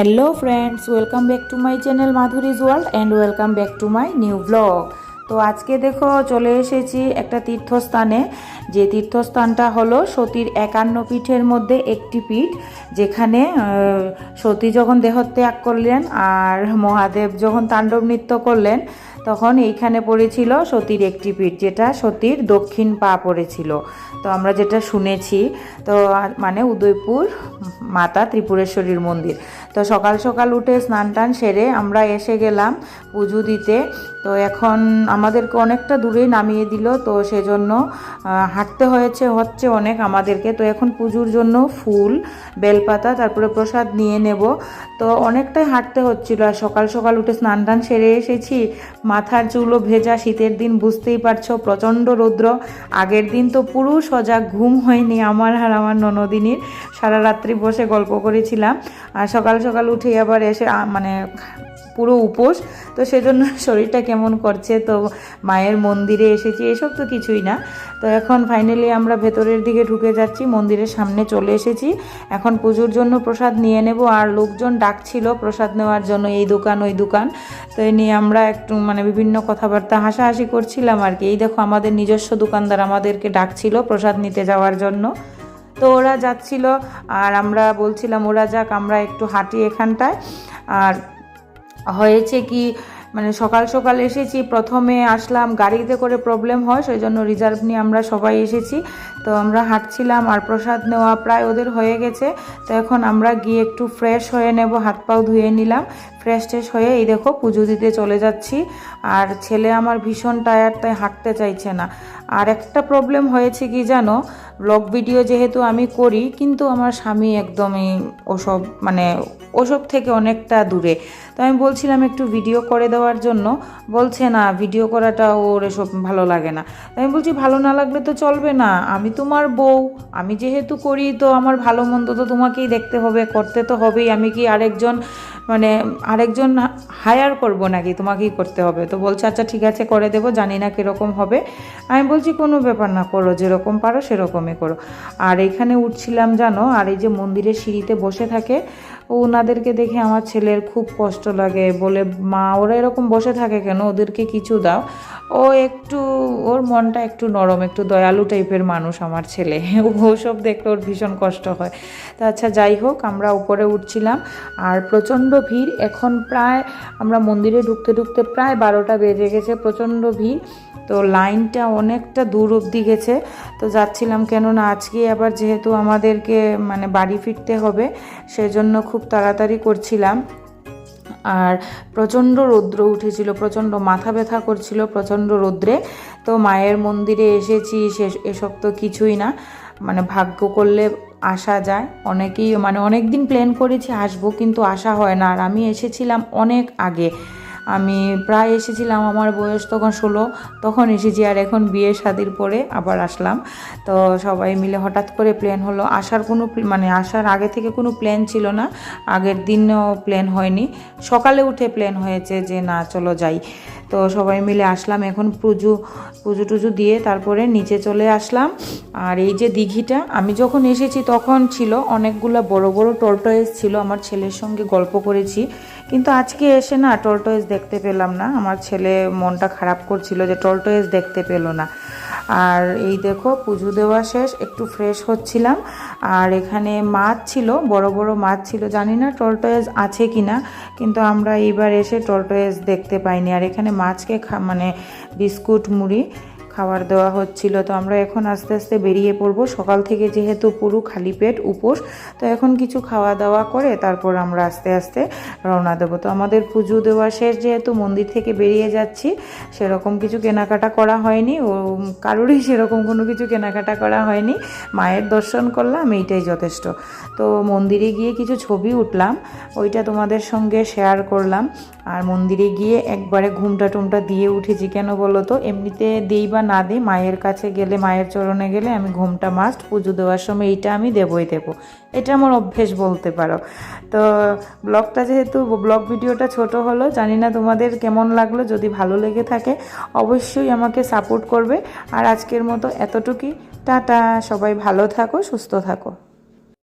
Hello friends welcome back to my channel Madhuri's world and welcome back to my new blog তো আজকে দেখো, চলে এসেছি একটা তীর্থস্থানে। যে তীর্থস্থানটা হলো সতীর একান্ন পীঠের মধ্যে একটি পীঠ, যেখানে সতী যখন দেহত্যাগ করলেন আর মহাদেব যখন তাণ্ডব নৃত্য করলেন তখন এইখানে পড়েছিল সতীর একটি পীঠ, যেটা সতীর দক্ষিণ পা পড়েছিল। তো আমরা যেটা শুনেছি, তো মানে উদয়পুর মাতা ত্রিপুরেশ্বরীর মন্দির। তো সকাল সকাল উঠে স্নান টান সেরে আমরা এসে গেলাম পুজো দিতে। তো এখন আমাদেরকে অনেকটা দূরেই নামিয়ে দিল, তো সেজন্য হাঁটতে হয়েছে, হচ্ছে অনেক আমাদেরকে। তো এখন পুজোর জন্য ফুল, বেলপাতা, তারপরে প্রসাদ নিয়ে নেব। তো অনেকটাই হাঁটতে হচ্ছিল, আর সকাল সকাল উঠে স্নান টান সেরে এসেছি। মাথার চুলো ভেজা, শীতের দিন বুঝতেই পারছ, প্রচণ্ড রৌদ্র। আগের দিন তো পুরো সজাগ ঘুম হয়নি আমার আর আমার ননদিনীর। সারা রাত্রি বসে গল্প করেছিলাম। আর সকাল সকাল উঠে আবার এসে মানে পুরো উপোস। তো সেজন্য শরীরটা কেমন করছে? তো মায়ের মন্দিরে এসেছি, এসব তো কিছুই না। তো এখন ফাইনালি আমরা ভেতরের দিকে ঢুকে যাচ্ছি, মন্দিরের সামনে চলে এসেছি। এখন পুজোর জন্য প্রসাদ নিয়ে নেব, আর লোকজন ডাকছিল প্রসাদ নেওয়ার জন্য, এই দোকান, ওই দোকান। তো এই নিয়ে আমরা একটু মানে বিভিন্ন কথাবার্তা হাসাহাসি করছিলাম আর কি। এই দেখো আমাদের নিজস্ব দোকানদার আমাদেরকে ডাকছিল প্রসাদ নিতে যাওয়ার জন্য। তো ওরা যাচ্ছিল, আর আমরা বলছিলাম, ওরা যাক, আমরা একটু হাঁটি এখানটায়। আর হয়েছে কি মানে সকাল সকাল এসেছি, প্রথমে আসলাম, গাড়িতে করে প্রবলেম হয় সেই জন্য রিজার্ভ নিয়ে আমরা সবাই এসেছি। তো আমরা হাঁটছিলাম আর প্রসাদ নেওয়া প্রায় ওদের হয়ে গেছে। তো এখন আমরা গিয়ে একটু ফ্রেশ হয়ে নেব হাত পাও ধুয়ে নিলাম। ফ্রেশ ট্রেশ হয়ে এই দেখো পুজো দিতে চলে যাচ্ছি। আর ছেলে আমার ভীষণ টায়ার তাই হাঁটতে চাইছে না। আর একটা প্রবলেম হয়েছে কি জানো? ব্লগ ভিডিও যেহেতু আমি করি, কিন্তু আমার স্বামী একদমই ওসব মানে ওসব থেকে অনেকটা দূরে। তো আমি বলছিলাম একটু ভিডিও করে দেওয়ার জন্য। বলছে, না ভিডিও করাটা ওর এসব ভালো লাগে না। আমি বলছি, ভালো না লাগলে তো চলবে না। আমি তোমার বউ। আমি যেহেতু করি, তো আমার ভালো মন্দ তো তোমাকেই দেখতে হবে, করতে তো হবেই। আমি কি আরেকজন মানে আরেকজন হায়ার করব নাকি? তোমাকেই করতে হবে। তো বলছে আচ্ছা ঠিক আছে, করে দেবো, জানি না কীরকম হবে। আমি বলছি, কোনো ব্যাপার না, করো, যেরকম পারো, সেরকমই করো। আর এখানে উঠছিলাম, জানো, আর এই যে মন্দিরের সিঁড়িতে বসে থাকে, ওনাদেরকে দেখে আমার ছেলের খুব কষ্ট লাগে। বলে, মা, ওরা এরকম বসে থাকে কেন? ওদেরকে কিছু দাও। ও একটু, ওর মনটা একটু নরম, একটু দয়ালু টাইপের মানুষ আমার ছেলে। ওসব দেখলে ওর ভীষণ কষ্ট হয়। তা আচ্ছা যাই হোক, আমরা উপরে উঠছিলাম, আর প্রচণ্ড ভিড়। এখন প্রায় আমরা মন্দিরে ঢুকতে ঢুকতে প্রায় বারোটা বেজে গেছে, প্রচণ্ড ভিড়। তো লাইনটা অনেকটা দূর অবধি গেছে। তো যাচ্ছিলাম কেননা আজকে আবার যেহেতু আমাদেরকে মানে বাড়ি ফিরতে হবে, সেজন্য খুব তাড়াতাড়ি করছিলাম। আর প্রচণ্ড রৌদ্র উঠেছিল, প্রচণ্ড মাথা ব্যথা করছিল, প্রচণ্ড রৌদ্রে। তো মায়ের মন্দিরে এসেছি, সে, এসব তো কিছুই না। মানে ভাগ্য করলে আসা যায়। অনেকেই মানে অনেক দিন প্ল্যান করেছি, আসব, কিন্তু আসা হয় না। আর আমি এসেছিলাম অনেক আগে। আমি প্রায় এসেছিলাম আমার বয়স তখন ষোলো, তখন এসেছি আর এখন বিয়ে শাদির পরে আবার আসলাম। তো সবাই মিলে হঠাৎ করে প্ল্যান হলো। আসার কোনো মানে আসার আগে থেকে কোনো প্ল্যান ছিল না। আগের দিনও প্ল্যান হয়নি। সকালে উঠে প্ল্যান হয়েছে যে না, চলো যাই। তো সবাই মিলে আসলাম। এখন পুজো পুজো টুজো দিয়ে তারপরে নিচে চলে আসলাম। আর এই যে দিঘিটা, আমি যখন এসেছি তখন ছিল অনেকগুলো বড় বড় টর্টয়েস ছিল। আমার ছেলের সঙ্গে গল্প করেছি। কিন্তু আজকে এসে না টর্টয়েস দেখতে পেলাম না। আমার ছেলে মনটা খারাপ করছিল যে টলটয়েস দেখতে পেল না। আর এই দেখো, পুজো দেওয়া শেষ, একটু ফ্রেশ হচ্ছিলাম। আর এখানে মাছ ছিল, বড় বড় মাছ ছিল। জানি না টলটয়েস আছে কি না কিন্তু আমরা এইবার এসে টলটয়েস দেখতে পাইনি। আর এখানে মাছকে খা- মানে বিস্কুট, মুড়ি খাবার দেওয়া হচ্ছিল। তো আমরা এখন আস্তে আস্তে বেরিয়ে পড়ব। সকাল থেকে যেহেতু পুরো খালি পেট, উপোস, তো এখন কিছু খাওয়া দাওয়া করে তারপর আমরা আস্তে আস্তে রওনা দেবো। তো আমাদের পুজো দেওয়া শেষ, যেহেতু মন্দির থেকে বেরিয়ে যাচ্ছি, সেরকম কিছু কেনাকাটা করা হয়নি। ও, কারোরই সেরকম কোনো কিছু কেনাকাটা করা হয়নি। মায়ের দর্শন করলাম, এইটাই যথেষ্ট। তো মন্দিরে গিয়ে কিছু ছবি উঠলাম, ওইটা তোমাদের সঙ্গে শেয়ার করলাম। আর মন্দিরে গিয়ে একবারে ঘুমটা টুমটা দিয়ে উঠেছি। কেন বলো তো? এমনিতে দিই বা না দিই, মায়ের কাছে গেলে, মায়ের চরণে গেলে আমি ঘুমটা মাস্ট পুজো দেওয়ার সময় এইটা আমি দেবই দেব। এটা আমার অভ্যেস বলতে পারো। তো ব্লগটা যেহেতু, ব্লগ ভিডিওটা ছোট হলো, জানি না তোমাদের কেমন লাগল, যদি ভালো লেগে থাকে অবশ্যই আমাকে সাপোর্ট করবে। আর আজকের মতো এতটুকুই। টাটা, সবাই ভালো থাকো, সুস্থ থাকো।